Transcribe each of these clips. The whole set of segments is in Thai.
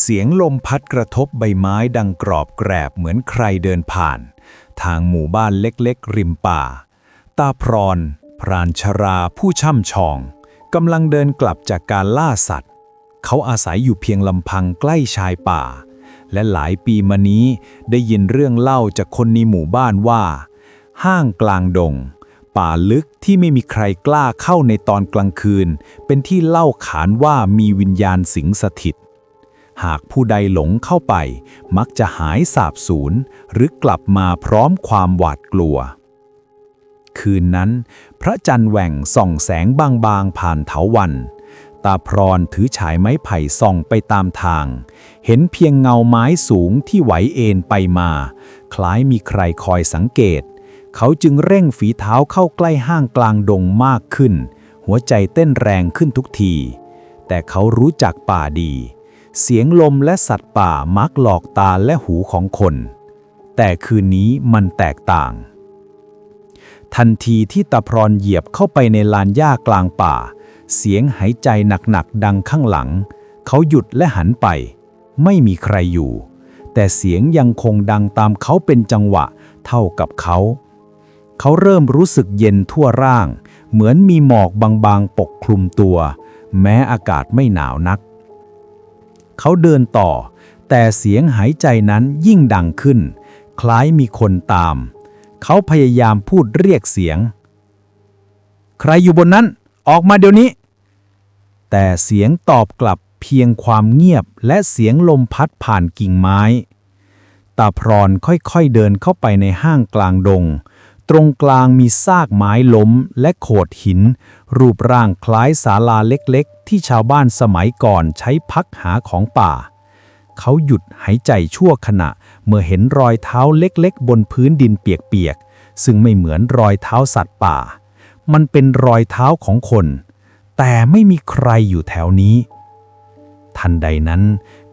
เสียงลมพัดกระทบใบไม้ดังกรอบแกรบเหมือนใครเดินผ่าน ทางหมู่บ้านเล็กๆ ริมป่า ตาพรอน พรานชราผู้ช่ำชองกำลังเดินกลับจากการล่าสัตว์ เขาอาศัยอยู่เพียงลำพังใกล้ชายป่า และหลายปีมานี้ได้ยินเรื่องเล่าจากคนในหมู่บ้านว่า ห้างกลางดง ป่าลึกที่ไม่มีใครกล้าเข้าในตอนกลางคืน เป็นที่เล่าขานว่ามีวิญญาณสิงสถิต หากผู้ใดหลงเข้าไป มักจะหายสาบสูญหรือกลับมาพร้อมความหวาดกลัว คืนนั้น พระจันทร์แหว่งส่องแสงบางๆผ่านเถาวัน ตาพรอนถือฉายไม้ไผ่ส่องไปตามทาง เห็นเพียงเงาไม้สูงที่ไหวเอ็นไปมา คล้ายมีใครคอยสังเกต เขาจึงเร่งฝีเท้าเข้าใกล้ห้างกลางดงมากขึ้น หัวใจเต้นแรงขึ้นทุกที แต่เขารู้จักป่าดี เสียงลมและสัตว์ป่ามักหลอกตาและหูของคน แต่คืนนี้มันแตกต่าง ทันทีที่ตาพรอนเหยียบเข้าไปในลานหญ้ากลางป่า เสียงหายใจหนักๆดังข้างหลัง เขาหยุดและหันไป ไม่มีใครอยู่ แต่เสียงยังคงดังตามเขาเป็นจังหวะเท่ากับเขา เขาเริ่มรู้สึกเย็นทั่วร่าง เหมือนมีหมอกบางๆปกคลุมตัว แม้อากาศไม่หนาวนัก เขาเดินต่อ แต่เสียงหายใจนั้นยิ่งดังขึ้น คล้ายมีคนตาม เขาพยายามพูดเรียกเสียง ใครอยู่บนนั้น ออกมาเดี๋ยวนี้ แต่เสียงตอบกลับเพียงความเงียบและเสียงลมพัดผ่านกิ่งไม้ ตาพรอนค่อยๆเดินเข้าไปในห้างกลางดง ตรงกลางมีซากไม้ล้มและโขดหิน รูปร่างคล้ายศาลาเล็กๆ ที่ชาวบ้านสมัยก่อนใช้พักหาของป่า เขาหยุดหายใจชั่วขณะ เมื่อเห็นรอยเท้าเล็กๆ บนพื้นดินเปียกๆ ซึ่งไม่เหมือนรอยเท้าสัตว์ป่า มันเป็นรอยเท้าของคน แต่ไม่มีใครอยู่แถวนี้ ทันใดนั้น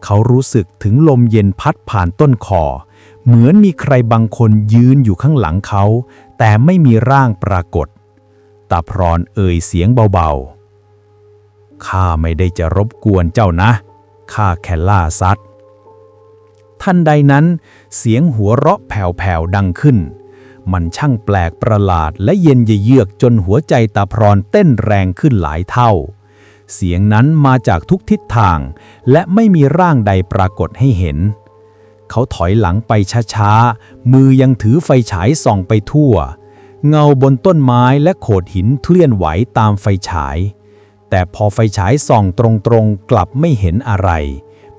เขารู้สึกถึงลมเย็นพัดผ่านต้นคอเเหมือนมีใครบางคนยืนอยู่ข้างหลังเขา แต่ไม่มีร่างปรากฏ ตาพรอนเอ่ยเสียงเบาๆ ข้าไม่ได้จะรบกวนเจ้านะ ข้าแค่ล่าสัตว์ทันใดนั้น เสียงหัวเราะแผ่วๆดังขึ้น มันช่างแปลกประหลาดและเย็นเยือกจนหัวใจตาพรอนเต้นแรงขึ้นหลายเท่า เสียงนั้นมาจากทุกทิศทาง และไม่มีร่างใดปรากฏให้เห็น เขาถอยหลังไปช้าๆ มือยังถือไฟฉายส่องไปทั่ว เงาบนต้นไม้และโขดหินเคลื่อนไหวตามไฟฉาย แต่พอไฟฉายส่องตรงๆ กลับไม่เห็นอะไร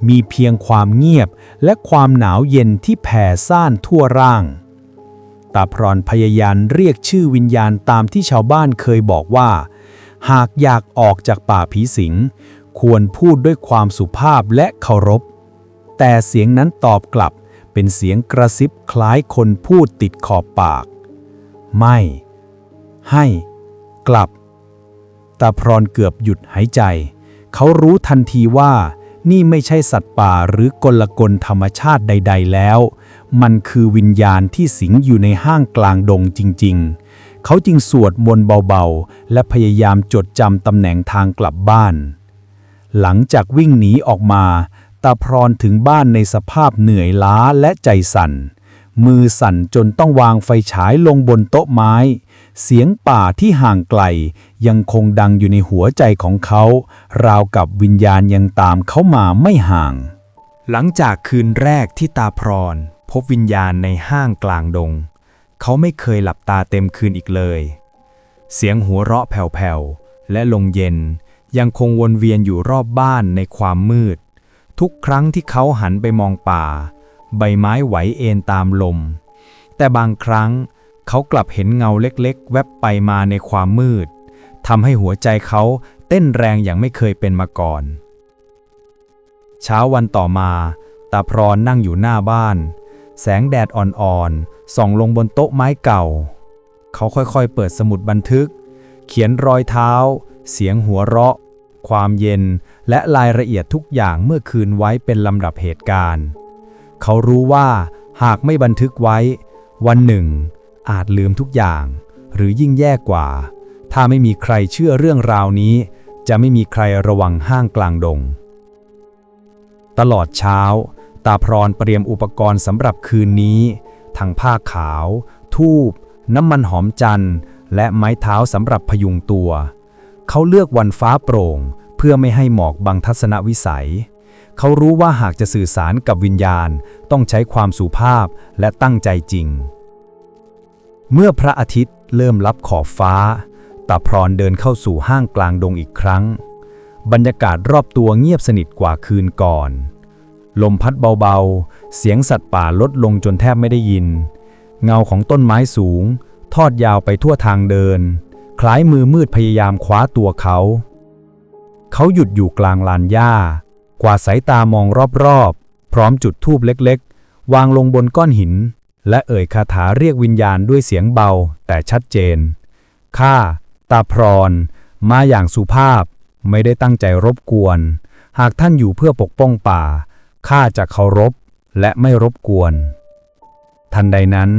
มีเพียงความเงียบและความหนาวเย็นที่แผ่ซ่านทั่วร่าง ตาพรอนพยายามเรียกชื่อวิญญาณตามที่ชาวบ้านเคยบอกว่า หากอยากออกจากป่าผีสิง ควรพูดด้วยความสุภาพและเคารพ แต่เสียงนั้นตอบกลับ เป็นเสียงกระซิบคล้ายคนพูดติดขอบปาก ไม่ ให้ กลับ ตาพรอนเกือบหยุดหายใจ เขารู้ทันทีว่า นี่ไม่ใช่สัตว์ป่าหรือกลกลธรรมชาติใด ๆ แล้ว มันคือวิญญาณที่สิงอยู่ในห้างกลางดงจริง ๆ เขาจึงสวดมนต์เบาๆ และพยายามจดจำตำแหน่งทางกลับบ้านหลังจากวิ่งหนีออกมา ตาพรอนถึงบ้านในสภาพเหนื่อยล้าและใจสั่น มือสั่นจนต้องวางไฟฉายลงบนโต๊ะไม้ เสียงป่าที่ห่างไกล ยังคงดังอยู่ในหัวใจของเขา ราวกับวิญญาณยังตามเขามาไม่ห่าง หลังจากคืนแรกที่ตาพรอนพบวิญญาณในห้างกลางดง เขาไม่เคยหลับตาเต็มคืนอีกเลย เสียงหัวเราะแผ่วๆและลมเย็นยังคงวนเวียนอยู่รอบบ้านในความมืด ทุกครั้งที่เขาหันไปมองป่า ใบไม้ไหวเอ็นตามลม แต่บางครั้งเขากลับเห็นเงาเล็กๆ แวบไปมาในความมืดทำให้หัวใจเขาเต้นแรงอย่างไม่เคยเป็นมาก่อน เช้าวันต่อมา ตาพรอนนั่งอยู่หน้าบ้าน แสงแดดอ่อนๆส่องลงบนโต๊ะไม้เก่า เขาค่อยๆ เปิดสมุดบันทึก เขียนรอยเท้า เสียงหัวเราะ ความเย็น และรายละเอียดทุกอย่างเมื่อคืนไว้เป็นลำดับเหตุการณ์ เขารู้ว่าหากไม่บันทึกไว้ วันหนึ่ง อาจลืมทุกอย่าง หรือยิ่งแย่กว่า ถ้าไม่มีใครเชื่อเรื่องราวนี้ จะไม่มีใครระวังห้างกลางดง ตลอดเช้า ตาพรอนเตรียมอุปกรณ์สำหรับคืนนี้ ทั้งผ้าขาว ทูบน้ำมันหอมจันทร์และไม้เท้าสำหรับพยุงตัว เขาเลือกวันฟ้าโปร่ง เพื่อไม่ให้หมอกบังทัศนวิสัย เขารู้ว่าหากจะสื่อสารกับวิญญาณ ต้องใช้ความสุภาพและตั้งใจจริง เมื่อพระอาทิตย์เริ่มลับขอบฟ้าตาพรเดินเข้าสู่ห้างกลางดงอีกครั้ง บรรยากาศรอบตัวเงียบสนิทกว่าคืนก่อน ลมพัดเบาๆ เสียงสัตว์ป่าลดลงจนแทบไม่ได้ยิน เงาของต้นไม้สูง ทอดยาวไปทั่วทางเดิน คล้ายมือมืดพยายามคว้าตัวเขา เขาหยุดอยู่กลางลานหญ้า กว่าดสายตามองรอบๆ พร้อมจุดธูปเล็กๆ วางลงบนก้อนหิน และเอ่ยคาถาเรียกวิญญาณด้วยเสียงเบาแต่ชัดเจน ข้า ตาพรอน มาอย่างสุภาพ ไม่ได้ตั้งใจรบกวน หากท่านอยู่เพื่อปกป้องป่า ข้าจะเคารพและไม่รบกวน ทันใดนั้น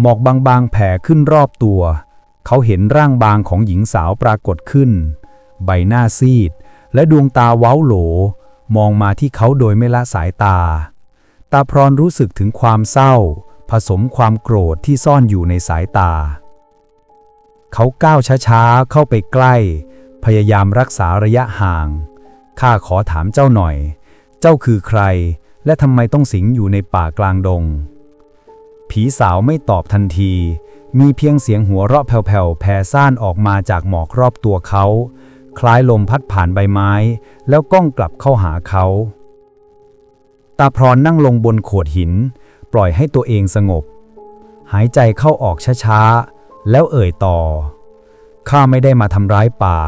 หมอกบางๆแผ่ขึ้นรอบตัว เขาเห็นร่างบางของหญิงสาวปรากฏขึ้น ใบหน้าซีด และดวงตาเว้าโหล มองมาที่เขาโดยไม่ละสายตา ตาพรอนรู้สึกถึงความเศร้า ผสมความโกรธที่ซ่อนอยู่ในสายตา เขาก้าวช้าๆเข้าไปใกล้ พยายามรักษาระยะห่าง ข้าขอถามเจ้าหน่อย เจ้าคือใคร และทำไมต้องสิงอยู่ในป่ากลางดง ผีสาวไม่ตอบทันที มีเพียงเสียงหัวเราะแผ่วๆแผ่ซ่านออกมาจากหมอกรอบตัวเขา คล้ายลมพัดผ่านใบไม้ แล้วก้องกลับเข้าหาเขา ตาพรนั่งลงบนโขดหิน ปล่อยให้ตัวเองสงบ หายใจเข้าออกช้าๆ แล้วเอ่ยต่อ ข้าไม่ได้มาทำร้ายป่า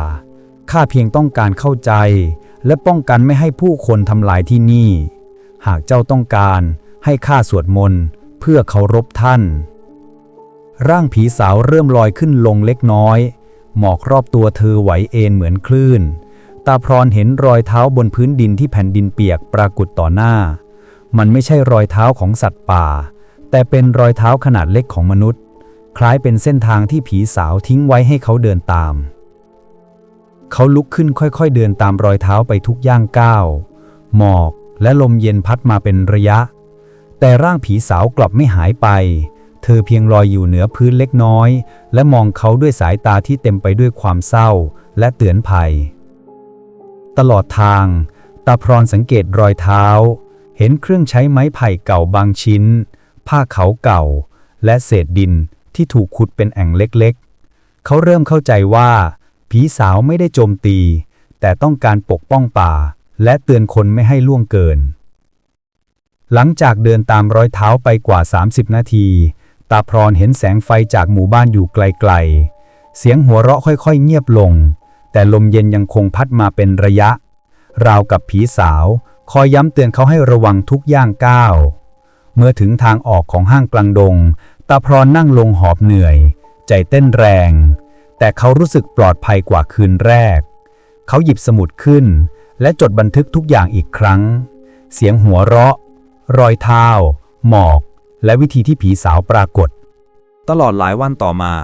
ข้าเพียงต้องการเข้าใจ และป้องกันไม่ให้ผู้คนทำลายที่นี่ หากเจ้าต้องการให้ข้าสวดมนต์เพื่อเคารพท่าน ร่างผีสาวเริ่มลอยขึ้นลงเล็กน้อย หมอกรอบตัวเธอไหวเอ็นเหมือนคลื่น ตาพรอนเห็นรอยเท้าบนพื้นดินที่แผ่นดินเปียกปรากฏต่อหน้า มันไม่ใช่รอยเท้าของสัตว์ป่า แต่เป็นรอยเท้าขนาดเล็กของมนุษย์ คล้ายเป็นเส้นทางที่ผีสาวทิ้งไว้ให้เขาเดินตาม เขาลุกขึ้นค่อยๆเดินตามรอยเท้าไปทุกย่างก้าว หมอกและลมเย็นพัดมาเป็นระยะ แต่ร่างผีสาวกลับไม่หายไป เธอเพียงลอยอยู่เหนือพื้นเล็กน้อย และมองเขาด้วยสายตาที่เต็มไปด้วยความเศร้าและเตือนภัย ตลอดทาง ตาพรอนสังเกตรอยเท้า เห็นเครื่องใช้ไม้ไผ่เก่าบางชิ้น ผ้าเขาเก่า และเศษดินที่ถูกขุดเป็นแอ่งเล็กๆ เขาเริ่มเข้าใจว่า ผีสาวไม่ได้โจมตี แต่ต้องการปกป้องป่า และเตือนคนไม่ให้ล่วงเกิน หลังจากเดินตามรอยเท้าไปกว่า 30 นาทีาพรอนเห็นแสงไฟจากหมู่บ้านอยู่ไกลๆ เสียงหัวเราะค่อยๆ เงียบลง แต่ลมเย็นยังคงพัดมาเป็นระยะ ราวกับผีสาว คอยย้ำเตือนเขาให้ระวังทุกย่างก้าว เมื่อถึงทางออกของห้างกลางดง ตาพรอนั่งลงหอบเหนื่อย ใจเต้นแรง แต่เขารู้สึกปลอดภัยกว่าคืนแรก เขาหยิบสมุดขึ้น และจดบันทึกทุกอย่างอีกครั้ง เสียงหัวเราะ รอยเท้า หมอก และวิธีที่ผีสาวปรากฏ ตลอดหลายวันต่อมา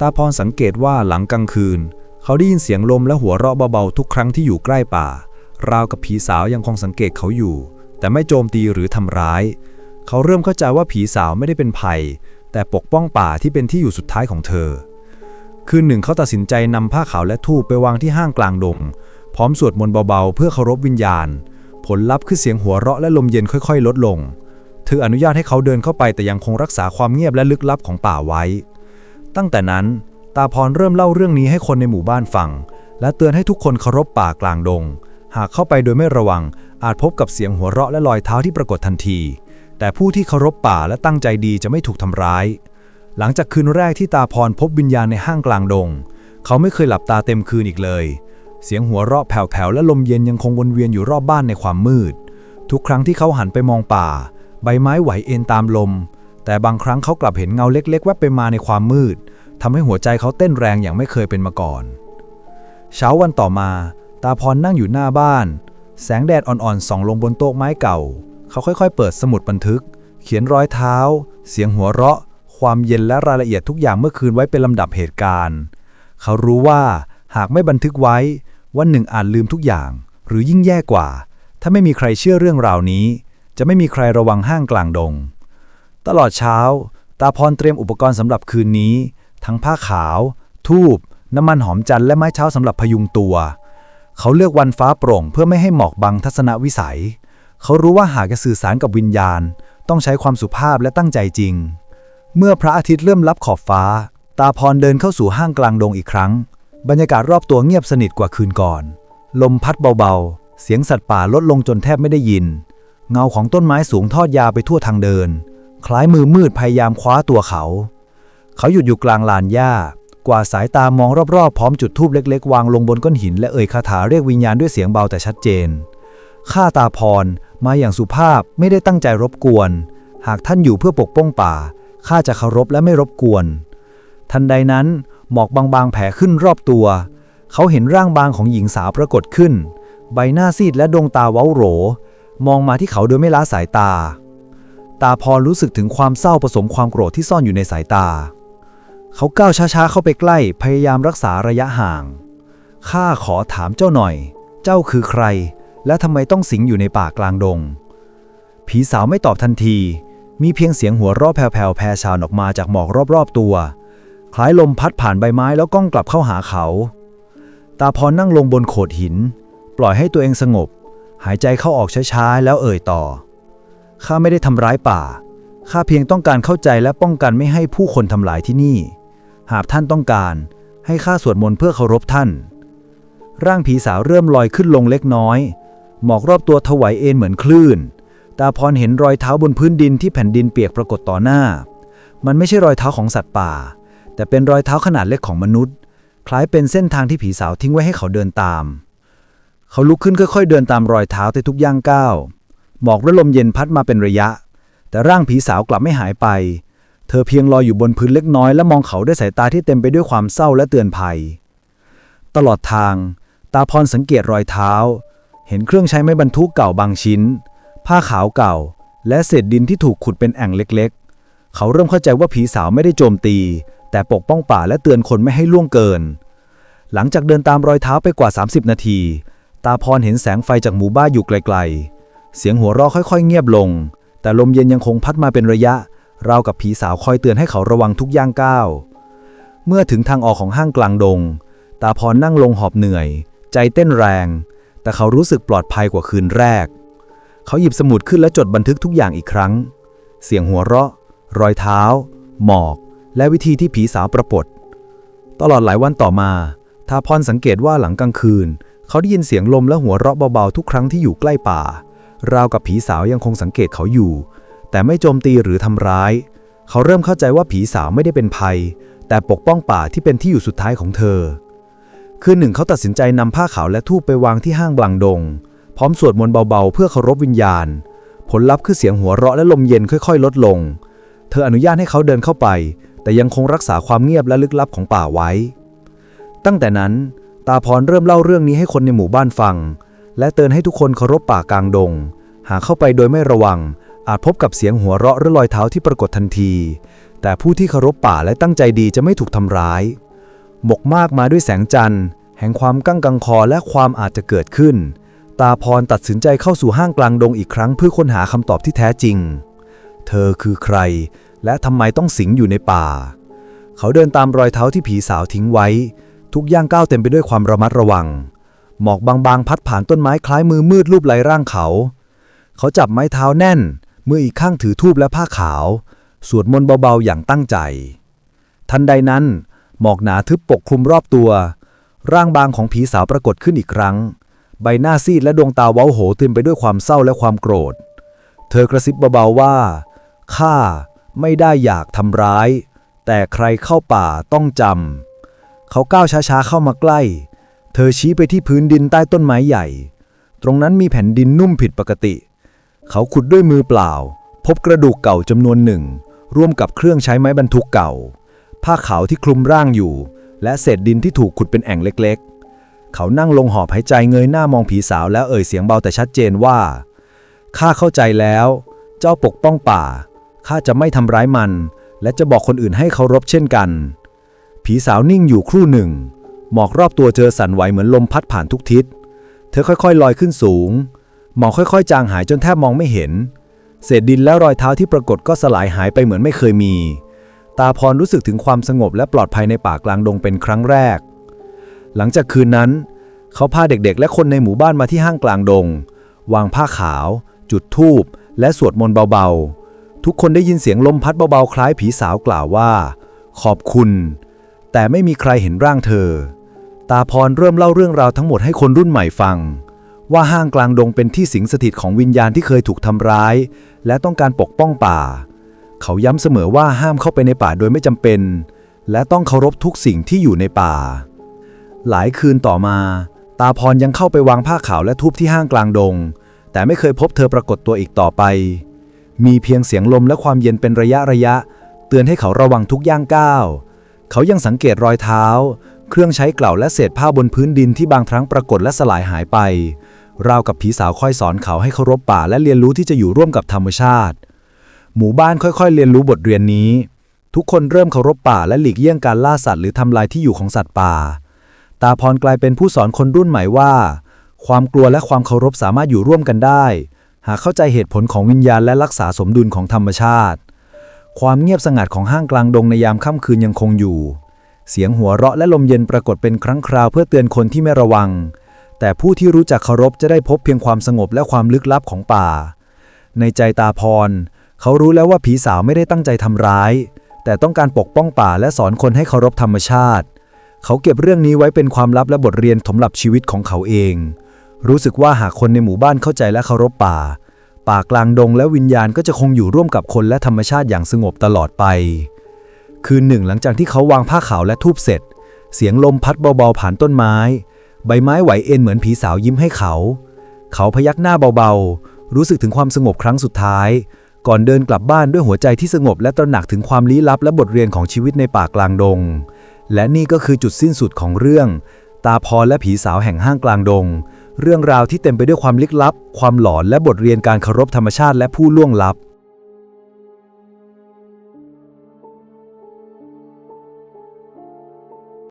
ตาพรสังเกตว่าหลังกลางคืน เขาได้ยินเสียงลมและหัวเราะเบาๆทุกครั้งที่อยู่ใกล้ป่า ราวกับผีสาวยังคงสังเกตเขาอยู่ แต่ไม่โจมตีหรือทำร้าย เขาเริ่มเข้าใจว่าผีสาวไม่ได้เป็นภัย แต่ปกป้องป่าที่เป็นที่อยู่สุดท้ายของเธอ คืนหนึ่งเขาตัดสินใจนำผ้าขาวและธูปไปวางที่ห้างกลางดงพร้อมสวดมนต์เบาๆ เพื่อเคารพวิญญาณ ผลลัพธ์คือเสียงหัวเราะและลมเย็นค่อยๆ ลดลง เธออนุญาตให้เขาเดินเข้าไปแต่ยังคงรักษาความเงียบและลึกลับของป่าไว้ ตั้งแต่นั้น ตาพรเริ่มเล่าเรื่องนี้ให้คนในหมู่บ้านฟัง และเตือนให้ทุกคนเคารพป่ากลางดง หากเข้าไปโดยไม่ระวัง อาจพบกับเสียงหัวเราะและรอยเท้าที่ปรากฏทันที แต่ผู้ที่เคารพป่าและตั้งใจดีจะไม่ถูกทำร้าย หลังจากคืนแรกที่ตาพรพบวิญญาณในห้างกลางดง เขาไม่เคยหลับตาเต็มคืนอีกเลย เสียงหัวเราะแผ่วๆและลมเย็นยังคงวนเวียนอยู่รอบบ้านในความมืด ทุกครั้งที่เขาหันไปมองป่า ใบไม้ไหวเอ็นตามลม แต่บางครั้งเขากลับเห็นเงาเล็กๆ แวบไปมาในความมืดทำให้หัวใจเขาเต้นแรงอย่างไม่เคยเป็นมาก่อน เช้าวันต่อมา ตาพรนั่งอยู่หน้าบ้าน แสงแดดอ่อนๆส่องลงบนโต๊ะไม้เก่า เขาค่อยๆ เปิดสมุดบันทึก เขียนรอยเท้า เสียงหัวเราะ ความเย็นและรายละเอียดทุกอย่างเมื่อคืนไว้เป็นลำดับเหตุการณ์ เขารู้ว่าหากไม่บันทึกไว้ วันหนึ่งอาจลืมทุกอย่าง หรือยิ่งแย่กว่า ถ้าไม่มีใครเชื่อเรื่องราวนี้ จะไม่มีใครระวังห้างกลางดง ตลอดเช้า ตาพรเตรียมอุปกรณ์สำหรับคืนนี้ ทั้งผ้าขาว ทูบน้ำมันหอมจันทร์และไม้เช้าสำหรับพยุงตัว เขาเลือกวันฟ้าโปร่งเพื่อไม่ให้หมอกบังทัศนวิสัย เขารู้ว่าหากจะสื่อสารกับวิญญาณ ต้องใช้ความสุภาพและตั้งใจจริง เมื่อพระอาทิตย์เริ่มลับขอบฟ้า ตาพรเดินเข้าสู่ห้างกลางดงอีกครั้ง บรรยากาศรอบตัวเงียบสนิทกว่าคืนก่อน ลมพัดเบาๆ เสียงสัตว์ป่าลดลงจนแทบไม่ได้ยิน เงาของต้นไม้สูงทอดยาวไปทั่วทางเดิน คล้ายมือมืดพยายามคว้าตัวเขา เขาหยุดอยู่กลางลานหญ้า กว่าสายตามองรอบๆ พร้อมจุดธูปเล็ก ๆ วางลงบนก้อนหินและเอ่ยคาถาเรียกวิญญาณด้วยเสียงเบาแต่ชัดเจน ข้าตาพรมาอย่างสุภาพไม่ได้ตั้งใจรบกวน หากท่านอยู่เพื่อปกป้องป่า ข้าจะเคารพและไม่รบกวน ทันใดนั้นหมอกบางๆแผ่ขึ้นรอบตัว เขาเห็นร่างบางของหญิงสาวปรากฏขึ้น ใบหน้าซีดและดวงตาเว้าโหร มองมาที่เขาโดยไม่ละสายตา ตาพรรู้สึกถึงความเศร้าผสมความโกรธที่ซ่อนอยู่ในสายตา เขาก้าวช้าๆเข้าไปใกล้พยายามรักษาระยะห่าง ข้าขอถามเจ้าหน่อย เจ้าคือใคร และทำไมต้องสิงอยู่ในป่ากลางดง ผีสาวไม่ตอบทันที มีเพียงเสียงหัวเราะแผ่วๆแผ่ชานออกมาจากหมอกรอบๆตัว คล้ายลมพัดผ่านใบไม้แล้วก้องกลับเข้าหาเขา ตาพรนั่งลงบนโขดหิน ปล่อยให้ตัวเองสงบ หายใจเข้าออกช้าๆ แล้วเอ่ยต่อ ข้าไม่ได้ทำร้ายป่า ข้าเพียงต้องการเข้าใจและป้องกันไม่ให้ผู้คนทำลายที่นี่ หากท่านต้องการ ให้ข้าสวดมนต์เพื่อเคารพท่าน ร่างผีสาวเริ่มลอยขึ้นลงเล็กน้อย หมอกรอบตัวถวายเอ็นเหมือนคลื่น ตาพรเห็นรอยเท้าบนพื้นดินที่แผ่นดินเปียกปรากฏต่อหน้า มันไม่ใช่รอยเท้าของสัตว์ป่า แต่เป็นรอยเท้าขนาดเล็กของมนุษย์ คล้ายเป็นเส้นทางที่ผีสาวทิ้งไว้ให้เขาเดินตาม เขาลุกขึ้นค่อยๆ เดินตามรอยเท้าในทุกย่างก้าวหมอกและลมเย็นพัดมาเป็นระยะ แต่ร่างผีสาวกลับไม่หายไป เธอเพียงลอยอยู่บนพื้นเล็กน้อยและมองเขาด้วยสายตาที่เต็มไปด้วยความเศร้าและเตือนภัย ตลอดทาง ตาพรสังเกตรอยเท้า เห็นเครื่องใช้ไม้บรรทุกเก่าบางชิ้น ผ้าขาวเก่า และเศษดินที่ถูกขุดเป็นแอ่งเล็กๆ เขาเริ่มเข้าใจว่าผีสาวไม่ได้โจมตี แต่ปกป้องป่าและเตือนคนไม่ให้ล่วงเกิน หลังจากเดินตามรอยเท้าไปกว่า 30 นาที ตาพรเห็นแสงไฟจากหมู่บ้านอยู่ไกลๆ เสียงหัวเราะค่อยๆ เงียบลง แต่ลมเย็นยังคงพัดมาเป็นระยะ ราวกับผีสาวคอยเตือนให้เขาระวังทุกย่างก้าว เมื่อถึงทางออกของห้างกลางดง ตาพรนั่งลงหอบเหนื่อย ใจเต้นแรง แต่เขารู้สึกปลอดภัยกว่าคืนแรก เขาหยิบสมุดขึ้นและจดบันทึกทุกอย่างอีกครั้ง เสียงหัวเราะ รอยเท้า หมอก และวิธีที่ผีสาวปรากฏ ตลอดหลายวันต่อมาทาพรสังเกตว่าหลังกลางคืน เขาได้ยินเสียงลมและหัวเราะเบาๆ ทุกครั้งที่อยู่ใกล้ป่า ราวกับผีสาวยังคงสังเกตเขาอยู่ แต่ไม่โจมตีหรือทำร้าย เขาเริ่มเข้าใจว่าผีสาวไม่ได้เป็นภัย แต่ปกป้องป่าที่เป็นที่อยู่สุดท้ายของเธอ คืนหนึ่งเขาตัดสินใจนำผ้าขาวและทูบไปวางที่ห้างกลางดง พร้อมสวดมนต์เบาๆ เพื่อเคารพวิญญาณ ผลลัพธ์คือเสียงหัวเราะและลมเย็นค่อย ๆ ลดลง เธออนุญาตให้เขาเดินเข้าไป แต่ยังคงรักษาความเงียบและลึกลับของป่าไว้ ตั้งแต่นั้น ตาพรเริ่มเล่าเรื่องนี้ให้คนในหมู่บ้านฟัง และเตือนให้ทุกคนเคารพป่ากลางดง หากเข้าไปโดยไม่ระวัง อาจพบกับเสียงหัวเราะหรือรอยเท้าที่ปรากฏทันที แต่ผู้ที่เคารพป่าและตั้งใจดีจะไม่ถูกทำร้ายหมกมากมาด้วยแสงจันทร์ แห่งความกั้งกังคอและความอาจจะเกิดขึ้น ตาพรตัดสินใจเข้าสู่ห้างกลางดงอีกครั้งเพื่อค้นหาคำตอบที่แท้จริง เธอคือใคร และทำไมต้องสิงอยู่ในป่า เขาเดินตามรอยเท้าที่ผีสาวทิ้งไว้ ทุกย่างก้าวเต็มไปด้วยความระมัดระวัง หมอกบางๆ พัดผ่านต้นไม้คล้ายมือมืดรูปไหลร่างเขา เขาจับไม้เท้าแน่น มืออีกข้างถือทูบและผ้าขาว สวดมนต์เบาๆอย่างตั้งใจ ทันใดนั้น หมอกหนาทึบปกคลุมรอบตัว ร่างบางของผีสาวปรากฏขึ้นอีกครั้ง ใบหน้าซีดและดวงตาเว้าโหเต็มไปด้วยความเศร้าและความโกรธ เธอกระซิบเบาๆว่าข้าไม่ได้อยากทำร้าย แต่ใครเข้าป่าต้องจำ เขาก้าวช้าๆเข้ามาใกล้ เธอชี้ไปที่พื้นดินใต้ต้นไม้ใหญ่ ตรงนั้นมีแผ่นดินนุ่มผิดปกติ เขาขุดด้วยมือเปล่า พบกระดูกเก่าจำนวนหนึ่ง ร่วมกับเครื่องใช้ไม้บรรทุกเก่า ผ้าขาวที่คลุมร่างอยู่ และเศษดินที่ถูกขุดเป็นแอ่งเล็กๆ เขานั่งลงหอบหายใจเงยหน้ามองผีสาวแล้วเอ่ยเสียงเบาแต่ชัดเจนว่าข้าเข้าใจแล้ว เจ้าปกป้องป่าข้าจะไม่ทำร้ายมัน และจะบอกคนอื่นให้เคารพเช่นกัน ผีสาวนิ่งอยู่ครู่หนึ่ง หมอกรอบตัวเธอสั่นไหวเหมือนลมพัดผ่านทุกทิศ เธอค่อยๆ ลอยขึ้นสูง หมอกค่อยๆ จางหายจนแทบมองไม่เห็น เศษดินและรอยเท้าที่ปรากฏก็สลายหายไปเหมือนไม่เคยมี ตาพรรู้สึกถึงความสงบและปลอดภัยในป่ากลางดงเป็นครั้งแรก หลังจากคืนนั้น เขาพาเด็กๆ และคนในหมู่บ้านมาที่ห้างกลางดง วางผ้าขาว จุดธูป และสวดมนต์เบาๆ ทุกคนได้ยินเสียงลมพัดเบาๆ คล้ายผีสาวกล่าวว่า ขอบคุณ แต่ไม่มีใครเห็นร่างเธอ ตาพรเริ่มเล่าเรื่องราวทั้งหมดให้คนรุ่นใหม่ฟัง ว่าห้างกลางดงเป็นที่สิงสถิตของวิญญาณที่เคยถูกทำร้าย และต้องการปกป้องป่า เขาย้ำเสมอว่าห้ามเข้าไปในป่าโดยไม่จำเป็น และต้องเคารพทุกสิ่งที่อยู่ในป่า หลายคืนต่อมา ตาพรยังเข้าไปวางผ้าขาวและทูบที่ห้างกลางดง แต่ไม่เคยพบเธอปรากฏตัวอีกต่อไป มีเพียงเสียงลมและความเย็นเป็นระยะระยะ เตือนให้เขาระวังทุกย่างก้าว เขายังสังเกตรอยเท้า เครื่องใช้เกล่าและเศษผ้าบนพื้นดินที่บางครั้งปรากฏและสลายหายไป ราวกับผีสาวค่อยสอนเขาให้เคารพป่าและเรียนรู้ที่จะอยู่ร่วมกับธรรมชาติ หมู่บ้านค่อยๆ เรียนรู้บทเรียนนี้ ทุกคนเริ่มเคารพป่าและหลีกเลี่ยงการล่าสัตว์หรือทำลายที่อยู่ของสัตว์ป่า ตาพรกลายเป็นผู้สอนคนรุ่นใหม่ว่า ความกลัวและความเคารพสามารถอยู่ร่วมกันได้ หากเข้าใจเหตุผลของวิญญาณและรักษาสมดุลของธรรมชาติ ความเงียบสงัดของห้างกลางดงในยามค่ำคืนยังคงอยู่ เสียงหัวเราะและลมเย็นปรากฏเป็นครั้งคราวเพื่อเตือนคนที่ไม่ระวัง แต่ผู้ที่รู้จักเคารพจะได้พบเพียงความสงบและความลึกลับของป่า ในใจตาพร เขารู้แล้วว่าผีสาวไม่ได้ตั้งใจทำร้าย แต่ต้องการปกป้องป่าและสอนคนให้เคารพธรรมชาติ เขาเก็บเรื่องนี้ไว้เป็นความลับและบทเรียนสำหรับชีวิตของเขาเอง รู้สึกว่าหากคนในหมู่บ้านเข้าใจและเคารพป่า ป่ากลางดงและวิญญาณก็จะคงอยู่ร่วมกับคนและธรรมชาติอย่างสงบตลอดไป คืนหนึ่งหลังจากที่เขาวางผ้าขาวและทูบเสร็จ เสียงลมพัดเบาๆผ่านต้นไม้ ใบไม้ไหวเอ็นเหมือนผีสาวยิ้มให้เขา เขาพยักหน้าเบาๆ รู้สึกถึงความสงบครั้งสุดท้าย ก่อนเดินกลับบ้านด้วยหัวใจที่สงบและตระหนักถึงความลี้ลับและบทเรียนของชีวิตในป่ากลางดง และนี่ก็คือจุดสิ้นสุดของเรื่อง ตาพรและผีสาวแห่งห้างกลางดง เรื่องราวที่เต็มไปด้วยความลึกลับ ความหลอนและบทเรียนการเคารพธรรมชาติและผู้ล่วงลับ